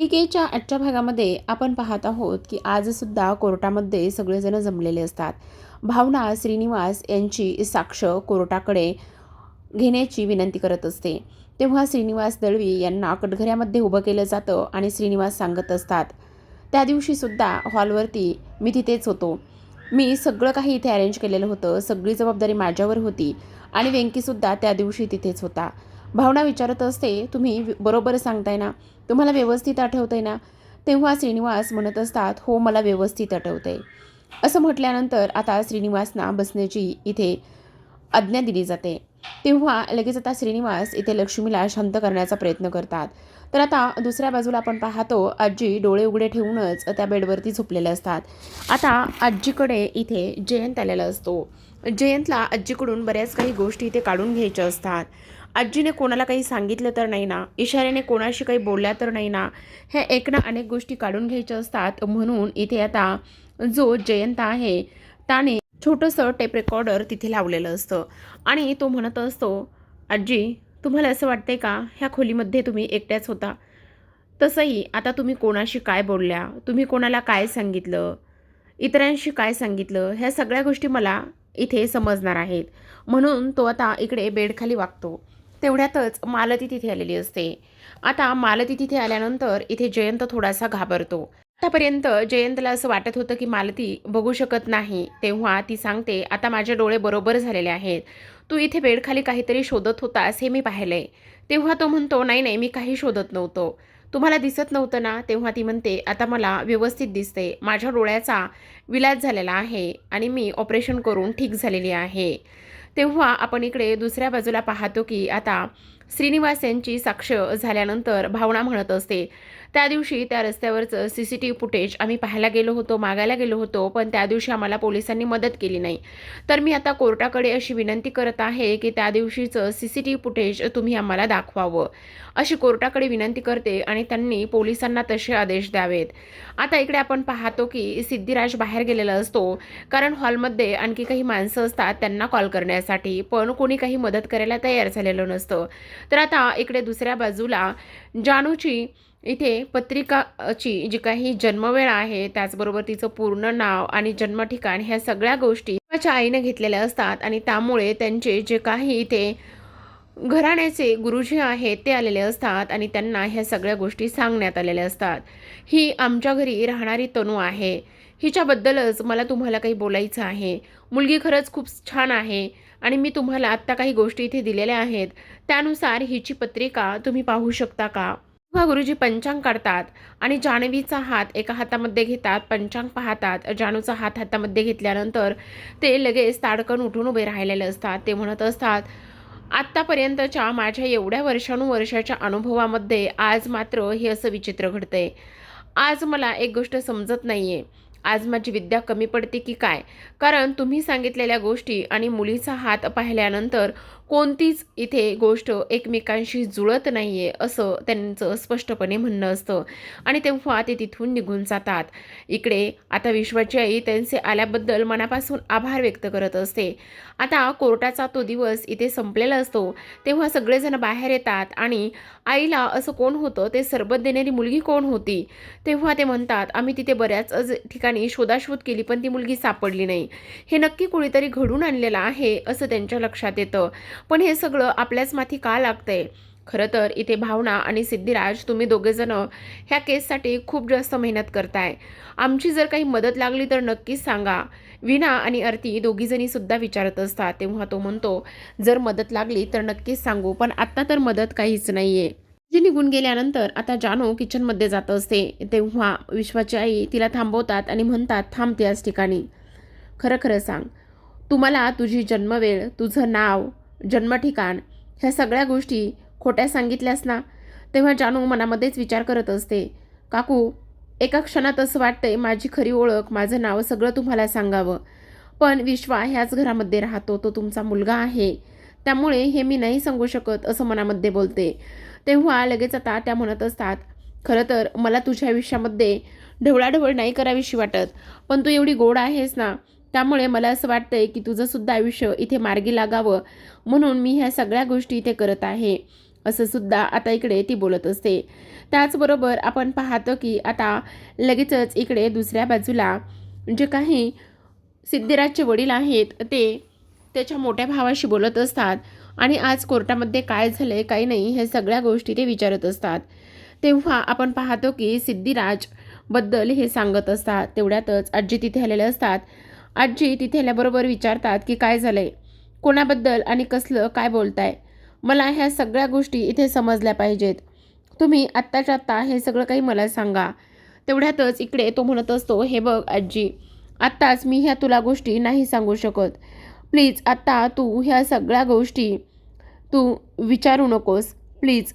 मालिकेच्या आजच्या भागामध्ये आपण पाहत आहोत की आजसुद्धा कोर्टामध्ये सगळेजण जमलेले असतात. भावना श्रीनिवास यांची साक्ष कोर्टाकडे घेण्याची विनंती करत असते. तेव्हा श्रीनिवास दळवी यांना कटघऱ्यामध्ये उभं केलं जातं आणि श्रीनिवास सांगत असतात त्या दिवशीसुद्धा हॉलवरती मी तिथेच होतो. मी सगळं काही इथे अरेंज केलेलं होतं सगळी जबाबदारी माझ्यावर होती आणि वेंकीसुद्धा त्या दिवशी तिथेच होता. भावना विचारत असते तुम्ही बरोबर सांगताय ना? तुम्हाला व्यवस्थित आठवतंय ना? तेव्हा श्रीनिवास म्हणत असतात हो मला व्यवस्थित आठवतंय. असं म्हटल्यानंतर आता श्रीनिवासना बसण्याची इथे आज्ञा दिली जाते. तेव्हा लगेच आता श्रीनिवास इथे लक्ष्मीला शांत करण्याचा प्रयत्न करतात. तर आता दुसऱ्या बाजूला आपण पाहतो आजी डोळे उघडे ठेवूनच त्या बेडवरती झोपलेल्या असतात. आता आजीकडे इथे जयंत आलेला असतो. जयंतला आजीकडून बऱ्याच काही गोष्टी इथे काढून घ्यायच्या असतात. आजीने कोणाला काही सांगितलं तर नाही ना? इशाऱ्याने कोणाशी काही बोलल्या तर नाही ना? ह्या एकना अनेक गोष्टी काढून घ्यायच्या असतात. म्हणून इथे आता जो जयंत आहे त्याने छोटंसं टेप रेकॉर्डर तिथे लावलेलं असतं. आणि तो म्हणत असतो आजी तुम्हाला असं वाटतंय का? ह्या खोलीमध्ये तुम्ही एकट्याच होता. तसंही आता तुम्ही कोणाशी काय बोलल्या? तुम्ही कोणाला काय सांगितलं? इतरांशी काय सांगितलं? ह्या सगळ्या गोष्टी मला इथे समजणार आहेत. म्हणून तो आता इकडे बेडखाली वागतो. तेवढ्यातच मालती तिथे आलेली असते. आता मालती तिथे आल्यानंतर इथे जयंत थोडासा घाबरतो. आतापर्यंत जयंतला असं वाटत होतं की मालती बघू शकत नाही. तेव्हा ती सांगते आता माझे डोळे बरोबर झालेले आहेत. तू इथे बेडखाली काहीतरी शोधत होतास हे मी पाहिलंय. तेव्हा तो म्हणतो नाही नाही मी काही शोधत नव्हतो. तुम्हाला दिसत नव्हतं ना? तेव्हा ती म्हणते आता मला व्यवस्थित दिसते. माझ्या डोळ्याचा विलाज झालेला आहे आणि मी ऑपरेशन करून ठीक झालेली आहे. तेव्हा आपण इकडे दुसऱ्या बाजूला पाहतो की आता श्रीनिवास यांची साक्ष झाल्यानंतर भावना म्हणत असते त्या दिवशी त्या रस्त्यावरचं C C T V footage आम्ही पाहायला गेलो होतो मागायला गेलो होतो पण त्या दिवशी आम्हाला पोलिसांनी मदत केली नाही. तर मी आता कोर्टाकडे अशी विनंती करत आहे की त्या दिवशीचं C C T V footage तुम्ही आम्हाला दाखवावं. अशी कोर्टाकडे विनंती करते आणि त्यांनी पोलिसांना तसे आदेश द्यावेत. आता इकडे आपण पाहतो की सिद्धिराज बाहेर गेलेला असतो कारण हॉलमध्ये आणखी काही माणसं असतात त्यांना कॉल करण्यासाठी पण कोणी काही मदत करायला तयार झालेलं नसतं. तर आता इकडे दुसऱ्या बाजूला जानूची इथे पत्रिकाची जी काही जन्मवेळ आहे त्याचबरोबर तिचं पूर्ण नाव आणि जन्म ठिकाण ह्या सगळ्या गोष्टी तिच्या आईने घेतलेल्या असतात आणि त्यामुळे त्यांचे जे काही इथे घराण्याचे गुरुजी आहेत ते आलेले असतात आणि त्यांना ह्या सगळ्या गोष्टी सांगण्यात आलेल्या असतात. ही आमच्या घरी राहणारी तनू आहे. हिच्याबद्दलच मला तुम्हाला काही बोलायचं आहे. मुलगी खरंच खूप छान आहे आणि मी तुम्हाला आत्ता काही गोष्टी इथे दिलेल्या आहेत. त्यानुसार हिची पत्रिका तुम्ही पाहू शकता का? तेव्हा गुरुजी पंचांग काढतात आणि जान्हवीचा हात एका हातामध्ये घेतात पंचांग पाहतात. जानूचा हात हातामध्ये घेतल्यानंतर ते लगेच ताडकन उठून उभे राहिलेले असतात. ते म्हणत असतात आत्तापर्यंतच्या माझ्या एवढ्या वर्षानुवर्षाच्या अनुभवामध्ये आज मात्र हे असं विचित्र घडतंय. आज मला एक गोष्ट समजत नाही आहे आज माझी विद्या कमी पडते की काय? कारण तुम्ही सांगितलेल्या गोष्टी आणि मुलीचा हात पाहिल्यानंतर कोणतीच इथे गोष्ट एकमेकांशी जुळत नाही आहे असं त्यांचं स्पष्टपणे म्हणणं असतं. आणि तेव्हा ते तिथून निघून जातात. इकडे आता विश्वाची आई त्यांचे आल्याबद्दल मनापासून आभार व्यक्त करत असते. आता कोर्टाचा तो दिवस इथे संपलेला असतो. तेव्हा सगळेजण बाहेर येतात आणि आईला असं कोण होतं? ते सरबत देणारी मुलगी कोण होती? तेव्हा ते म्हणतात आम्ही तिथे बऱ्याच अज- ठिकाणी शोधाशोध केली पण ती मुलगी सापडली नाही. हे नक्की कोणीतरी घडून आणलेलं आहे असं त्यांच्या लक्षात येतं. पण हे सगळं आपल्याच माथी का लागतंय? खरं तर इथे भावना आणि सिद्धिराज तुम्ही दोघेजणं ह्या केससाठी खूप जास्त मेहनत करताय. आमची जर काही मदत लागली तर नक्कीच सांगा. विना आणि अर्थी दोघीजणी सुद्धा विचारत असतात. तेव्हा तो म्हणतो जर मदत लागली तर नक्कीच सांगू पण आत्ता तर मदत काहीच नाही आहे जी निघून गेल्यानंतर आता जानू किचनमध्ये जात असते. तेव्हा विश्वाची आई तिला थांबवतात आणि म्हणतात थांब त्याच ठिकाणी. खरं खरं सांग. तुम्हाला तुझी जन्मवेळ तुझं नाव जन्मठिकाण ह्या सगळ्या गोष्टी खोट्या सांगितल्यास ना तेव्हा जानू मनामध्येच विचार करत असते. काकू एका क्षणात असं वाटतंय माझी खरी ओळख माझं नाव सगळं तुम्हाला सांगावं. पण विश्वा ह्याच घरामध्ये राहतो तो तुमचा मुलगा आहे. त्यामुळे हे मी नाही सांगू शकत असं मनामध्ये बोलते. तेव्हा लगेच आता त्या म्हणत असतात खरं तर मला तुझ्या आयुष्यामध्ये ढवळाढवळ नाही करावीशी वाटत पण तू एवढी गोड आहेस ना त्यामुळे मला असं वाटतंय की तुझं सुद्धा आयुष्य इथे मार्गी लागावं. म्हणून मी ह्या सगळ्या गोष्टी इथे करत आहे. असं सुद्धा आता इकडे ती बोलत असते. त्याचबरोबर आपण पाहतो की आता लगेचच इकडे दुसऱ्या बाजूला जे काही सिद्धिराजचे वडील आहेत ते त्याच्या मोठ्या भावाशी बोलत असतात. आणि आज कोर्टामध्ये काय झालं आहे काही नाही हे सगळ्या गोष्टी ते विचारत असतात. तेव्हा आपण पाहतो की सिद्धिराजबद्दल हे सांगत असतात. तेवढ्यातच आजी तिथे आलेले असतात. आजी तिथे आल्याबरोबर विचारतात की काय झालंय? कोणाबद्दल आणि कसलं काय बोलताय? मला ह्या सगळ्या गोष्टी इथे समजल्या पाहिजेत. तुम्ही आत्ताच्या आत्ता हे सगळं काही मला सांगा. तेवढ्यातच इकडे तो म्हणत असतो हे बघ आजी आत्ताच मी ह्या तुला गोष्टी नाही सांगू शकत. प्लीज आत्ता तू ह्या सगळ्या गोष्टी तू विचारू नकोस. प्लीज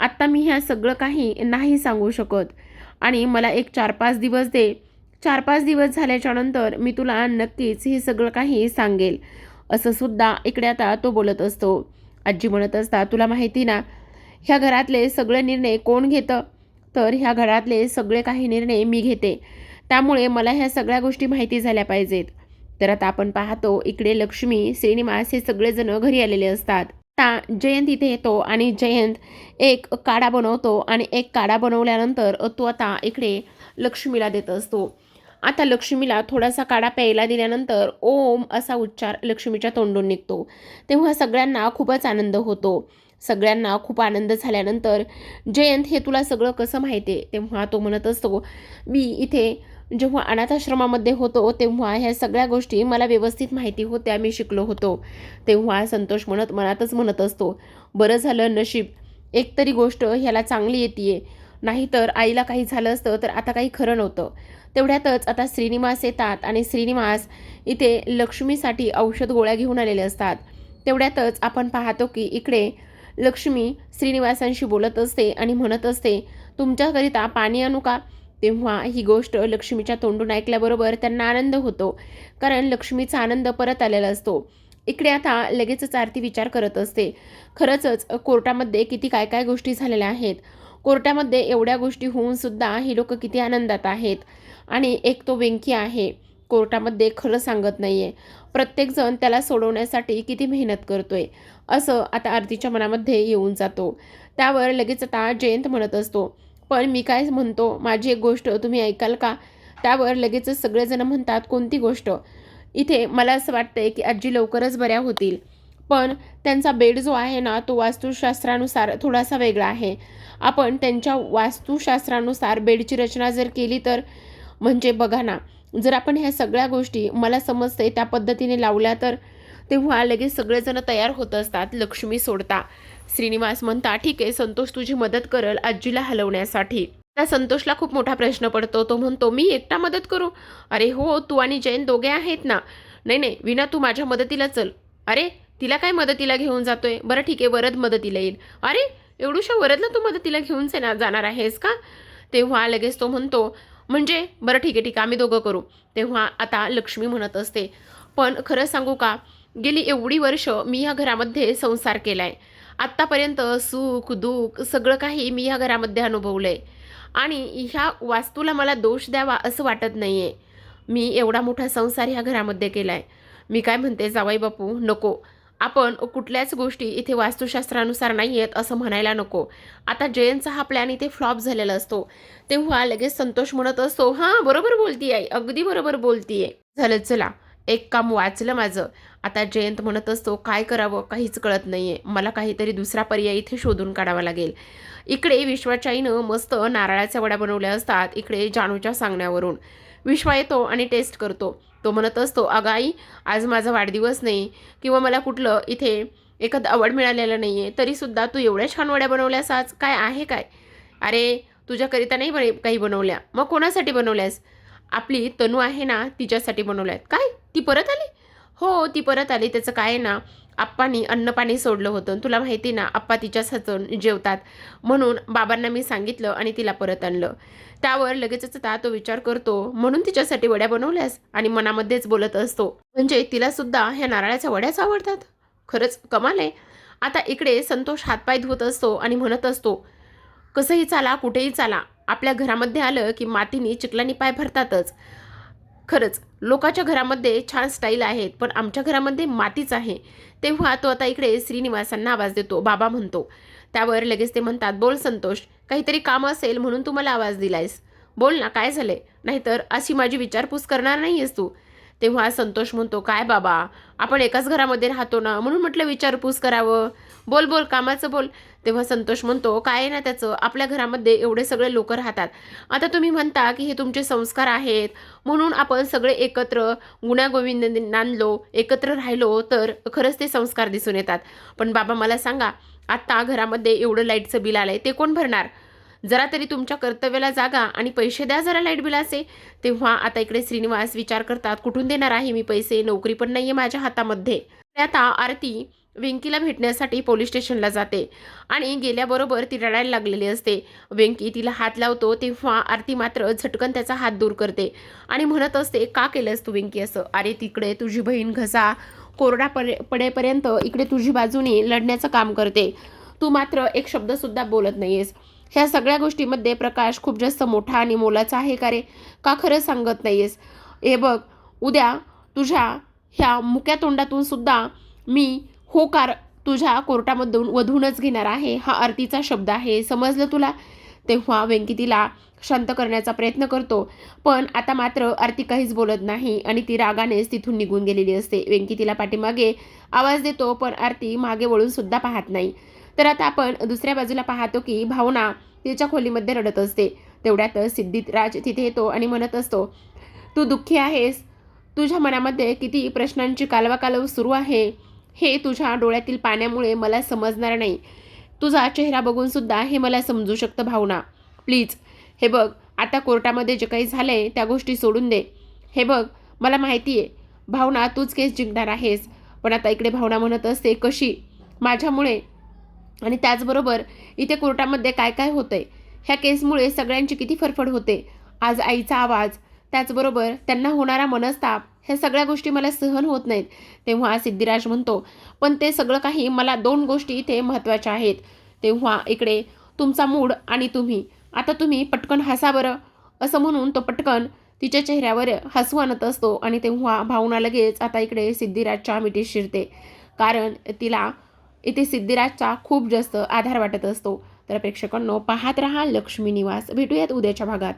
आत्ता मी ह्या सगळं काही नाही सांगू शकत. आणि मला एक चार पाच दिवस दे. चार पाच दिवस झाल्याच्यानंतर मी तुला नक्कीच हे सगळं काही सांगेल. असं सुद्धा इकडे आता तो बोलत असतो. आजी म्हणत असता तुला माहिती ना ह्या घरातले सगळे निर्णय कोण घेतं? तर ह्या घरातले सगळे काही निर्णय मी घेते. त्यामुळे मला ह्या सगळ्या गोष्टी माहिती झाल्या पाहिजेत. तर आता आपण पाहतो इकडे लक्ष्मी श्रीनिवास हे सगळेजण घरी आलेले असतात. आता जयंत इथे येतो आणि जयंत एक काढा बनवतो आणि एक काढा बनवल्यानंतर तो आता इकडे लक्ष्मीला देत असतो. आता लक्ष्मीला थोडासा काढा प्यायला दिल्यानंतर ओम असा उच्चार लक्ष्मीच्या तोंडून निघतो. तेव्हा सगळ्यांना खूपच आनंद होतो. सगळ्यांना खूप आनंद झाल्यानंतर जयंत हे तुला सगळं कसं माहिती आहे तेव्हा तो म्हणत असतो मी इथे जेव्हा अनाथाश्रमामध्ये होतो तेव्हा ह्या सगळ्या गोष्टी मला व्यवस्थित माहिती होत्या. मी शिकलो होतो. तेव्हा संतोष म्हणत मनातच म्हणत असतो बरं झालं नशीब. एक तरी गोष्ट ह्याला चांगली येते नाहीतर आईला काही झालं असतं तर आता काही खरं नव्हतं. तेवढ्यातच आता श्रीनिवास येतात आणि श्रीनिवास इथे लक्ष्मीसाठी औषध गोळ्या घेऊन आलेले असतात. तेवढ्यातच आपण पाहतो की इकडे लक्ष्मी श्रीनिवासांशी बोलत असते आणि म्हणत असते तुमच्याकरिता पाणी आणू का? तेव्हा ही गोष्ट लक्ष्मीच्या तोंडून ऐकल्याबरोबर त्यांना आनंद होतो कारण लक्ष्मीचा आनंद परत आलेला असतो. इकडे आता लगेचच आरती विचार करत असते. खरंच कोर्टामध्ये किती काय काय गोष्टी झालेल्या आहेत. कोर्टामध्ये एवढ्या गोष्टी होऊन सुद्धा ही लोक किती आनंदात आहेत. आणि एक तो वेंकी आहे कोर्टामध्ये खरं सांगत नाही आहे प्रत्येकजण त्याला सोडवण्यासाठी किती मेहनत करतोय असं आता आरतीच्या मनामध्ये येऊन जातो. त्यावर लगेच आता जयंत म्हणत असतो पण मी काय म्हणतो माझी एक गोष्ट तुम्ही ऐकाल का? त्यावर लगेचच सगळेजण म्हणतात कोणती गोष्ट? इथे मला असं वाटतंय की आजी लवकरच बऱ्या होतील. पण त्यांचा बेड जो आहे ना तो वास्तुशास्त्रानुसार थोडासा वेगळा आहे. आपण त्यांच्या वास्तुशास्त्रानुसार बेडची रचना जर केली तर म्हणजे बघा ना जर आपण ह्या सगळ्या गोष्टी मला समजते त्या पद्धतीने लावल्या तर तेव्हा लगेच सगळेजण तयार होत असतात लक्ष्मी सोडता. श्रीनिवास म्हणता ठीक आहे संतोष तुझी मदत करल आजीला हलवण्यासाठी. त्या संतोषला खूप मोठा प्रश्न पडतो. तो म्हणतो मी एकटा मदत करू? अरे हो तू आणि जैन दोघे आहेत ना. नाही नाही विना तू माझ्या मदतीला चल. अरे तिला काय मदतीला घेऊन जातोय? बरं ठीक आहे वरद मदतीला येईल. अरे एवढूशा वरदला तू मदतीला घेऊन जाणार आहेस का? तेव्हा लगेच तो म्हणतो म्हणजे बरं ठीक आहे ठीक आहे आम्ही दोघं करू. तेव्हा आता लक्ष्मी म्हणत असते पण खरं सांगू का? गेली एवढी वर्ष मी ह्या घरामध्ये संसार केला आहे आत्तापर्यंत सुख दुःख सगळं काही मी ह्या घरामध्ये अनुभवलं आहे आणि ह्या वास्तूला मला दोष द्यावा असं वाटत नाही आहे मी एवढा मोठा संसार ह्या घरामध्ये केला आहे मी काय म्हणते जावाई बापू नको. आपण कुठल्याच गोष्टी इथे वास्तुशास्त्रानुसार नाही आहेत असं म्हणायला नको. आता जयंतचा हा प्लॅन इथे फ्लॉप झालेला असतो. तेव्हा लगेच संतोष म्हणत असतो हां बरोबर बोलती आहे. अगदी बरोबर बोलतीये झालं चला एक काम वाचलं माझं. आता जयंत म्हणत असतो काय करावं? काहीच कळत नाही आहे मला काहीतरी दुसरा पर्याय इथे शोधून काढावा लागेल. इकडे विश्वाच्या मस्त नारळाच्या वड्या बनवल्या असतात. इकडे जानूच्या सांगण्यावरून. विश्वा येतो आणि टेस्ट करतो. तो म्हणत असतो अगं आई आज माझा वाढदिवस नाही किंवा मला कुठलं इथे एखादं आवड मिळालेलं नाही आहे तरीसुद्धा तू एवढ्या छान वड्या बनवल्यास आज काय आहे काय? अरे तुझ्याकरिता नाही बने काही बनवल्या. मग कोणासाठी बनवल्यास? आपली तनू आहे ना तिच्यासाठी बनवल्यात. काय? ती परत आली? हो ती परत आली. त्याचं काय ना आप्पानी अन्नपाणी सोडलं होतं. तुला माहिती ना आप्पा तिच्याच हातून जेवतात. म्हणून बाबांना मी सांगितलं आणि तिला परत आणलं. त्यावर लगेचच आता तो विचार करतो म्हणून तिच्यासाठी वड्या बनवल्यास? आणि मनामध्येच बोलत असतो. म्हणजे तिला सुद्धा ह्या नारळाच्या वड्याच आवडतात. खरंच कमाल आहे. आता इकडे संतोष हातपाय धुवत असतो आणि म्हणत असतो कसंही चाला कुठेही चाला. आपल्या घरामध्ये आलं की मातीने चिखलानी पाय भरतातच. खरंच लोकाच्या घरामध्ये छान स्टाईल आहेत पण आमच्या घरामध्ये मातीच आहे. तेव्हा तो आता इकडे श्रीनिवासांना आवाज देतो बाबा म्हणतो. त्यावर लगेच ते म्हणतात बोल संतोष काहीतरी काम असेल म्हणून तू मला आवाज दिलायस. बोल ना काय झालंय? नाहीतर अशी माझी विचारपूस करणार नाही आहेस तू. तेव्हा संतोष म्हणतो काय बाबा आपण एकाच घरामध्ये राहतो ना म्हणून म्हटलं विचारपूस करावं. बोल बोल कामाचं बोल. तेव्हा संतोष म्हणतो काय आहे ना त्याचं? आपल्या घरामध्ये एवढे सगळे लोक राहतात. आता तुम्ही म्हणता की हे तुमचे संस्कार आहेत. म्हणून आपण सगळे एकत्र गुण्यागोविंद नांदलो एकत्र राहिलो तर खरंच ते संस्कार दिसून येतात. पण बाबा मला सांगा आत्ता घरामध्ये एवढं लाईटचं बिल आलं आहे ते कोण भरणार? जरा तरी तुमच्या कर्तव्याला जागा आणि पैसे द्या जरा लाइट बिलाचे. तेव्हा आता इकडे श्रीनिवास विचार करतात कुठून देणार आहे मी पैसे? नोकरी पण नाही आहे माझ्या हातामध्ये. आता आरती वेंकीला भेटण्यासाठी पोलीस स्टेशनला जाते आणि गेल्याबरोबर ती रडायला लागलेली असते. वेंकी तिला हात लावतो तेव्हा आरती मात्र झटकन त्याचा हात दूर करते आणि म्हणत असते का केलंस तू वेंकी असं? अरे तिकडे तुझी बहीण घसा कोरडा पडे पडेपर्यंत इकडे तुझी बाजूने लढण्याचं काम करते. तू मात्र एक शब्दसुद्धा बोलत नाहीयेस. ह्या सगळ्या गोष्टीमध्ये प्रकाश खूप जास्त मोठा आणि मोलाचा आहे का रे? का खरं सांगत नाहीयेस? हे बघ उद्या तुझ्या ह्या मुक्या तोंडातून सुद्धा मी होकार तुझ्या कोर्टामधून वधूनच घेणार आहे हा आरतीचा शब्द आहे. समजलं तुला? तेव्हा व्यंकितीला तिला शांत करण्याचा प्रयत्न करतो पण आता मात्र आरती काहीच बोलत नाही आणि ती रागानेच तिथून निघून गेलेली असते. व्यंकितीला तिला पाठीमागे आवाज देतो पण आरती मागे वळून सुद्धा पाहत नाही. तर आता आपण दुसऱ्या बाजूला पाहतो की भावना तिच्या खोलीमध्ये रडत असते. तेवढ्यातच सिद्धिराज तिथे येतो आणि म्हणत असतो तू दुःखी आहेस. तुझ्या मनामध्ये किती प्रश्नांची कालवाकालव सुरू आहे. हे तुझ्या डोळ्यातील पाण्यामुळे मला समजणार नाही. तुझा चेहरा बघून सुद्धा हे मला समजू शकतं भावना. प्लीज हे बघ आता कोर्टामध्ये जे काही झालं आहे त्या गोष्टी सोडून दे. हे बघ मला माहिती आहे भावना तूच केस जिंकणार आहेस. पण आता इकडे भावना म्हणत असते कशी? माझ्यामुळे आणि त्याचबरोबर इथे कोर्टामध्ये काय काय होतंय? ह्या केसमुळे सगळ्यांची किती फरफड होते? आज आईचा आवाज त्याचबरोबर त्यांना होणारा मनस्ताप ह्या सगळ्या गोष्टी मला सहन होत नाहीत तेव्हा सिद्धिराज म्हणतो पण ते सगळं काही मला दोन गोष्टी इथे महत्त्वाच्या आहेत. तेव्हा इकडे तुमचा मूड आणि तुम्ही. आता तुम्ही पटकन हसा बरं. असं म्हणून तो पटकन तिच्या चेहऱ्यावर हसू आणत असतो आणि तेव्हा भावना लगेच आता इकडे सिद्धिराजच्या मिठी शिरते. कारण तिला इथे सिद्धिराजचा खूप जास्त आधार वाटत असतो. तर प्रेक्षकांनो पाहत रहा लक्ष्मी निवास. भेटूयात उद्याच्या भागात.